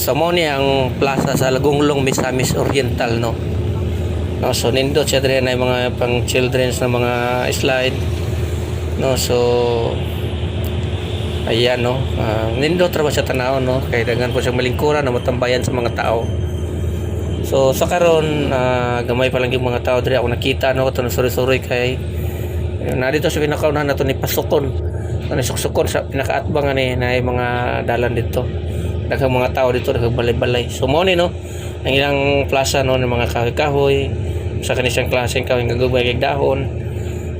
So mo ni ang plaza sa Lagunglong Misamis Oriental no. No, so nindot siya diri na mga pang children's na mga slide. No, so ayan no. Uh, nindot ra siya tanaw no kay daghan po siyang malingkuran na matambayan sa mga tao. So sa karon ah, gamay pa lang yung mga tao diri ako nakita no to suri-suri kay na dito sa pinakaunahan nato ni Pasukon. Ano suksukon sa pinakaatbang ni na yung mga dalan dito. Daghang mga tao dito nagbalay-balay. So mo ni no ang ilang plaza no ng mga kahoy-kahoy sa kanisang klaseng kahoy nga gugmay kay dahon.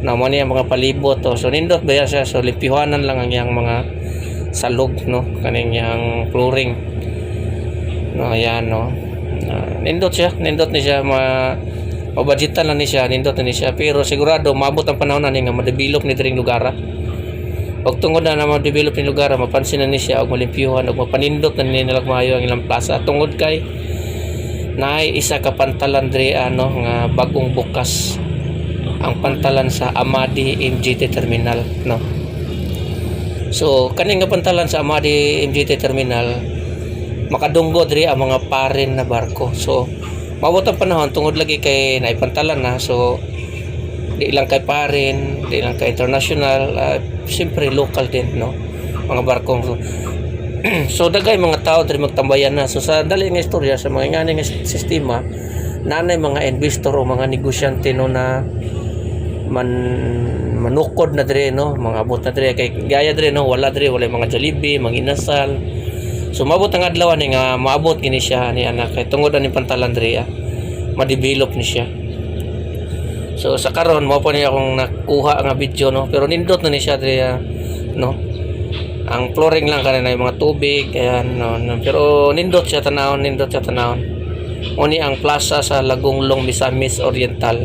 Na mo ni ang mga palibot to. So nindot ba siya so limpihuanan lang ang iyang mga salog no kaning yang flooring. No ayan no. Ah, nindot siya, nindot ni siya ma mabudgetan lang ni siya, nindot ni siya pero sigurado maabot ang panahon na ni nga ma-develop ni diring lugar. Og tungod na na ma-develop ni lugar, mapansin na ni siya og malimpyuhan og mapanindot na ni nilag maayo ang ilang plaza tungod kay naay isa ka pantalan diri ano nga bagong bukas ang pantalan sa Amadi MGT Terminal no. So kani nga pantalan sa Amadi MGT Terminal makadunggo diri ang mga parin na barko. So maabot ang panahon tungod lagi kay naipantalan na so di lang kay parin, di lang kay international, uh, siyempre local din no? Mga barkong so, so dagay mga tao diri magtambayan na. So sa dali nga istorya sa mga ngani nga sistema nanay mga investor o mga negosyante no na man manukod na dire no? Mga abot na dire kay gaya dire no? Wala dire wala mga Jollibee mga inasal. So maabot ang adlaw ni nga maabot gini siya ni anak. Kay tungod ani pantalan dire ah, ma-develop ni siya so sa karon mo pa niya akong nakuha nga video no? Pero nindot na ni siya dire ah, no? Ang flooring lang kanina yung mga tubig ayan no, no. pero nindot siya tanawon nindot siya tanawon Uni ang plaza sa Lagunglong Misamis Oriental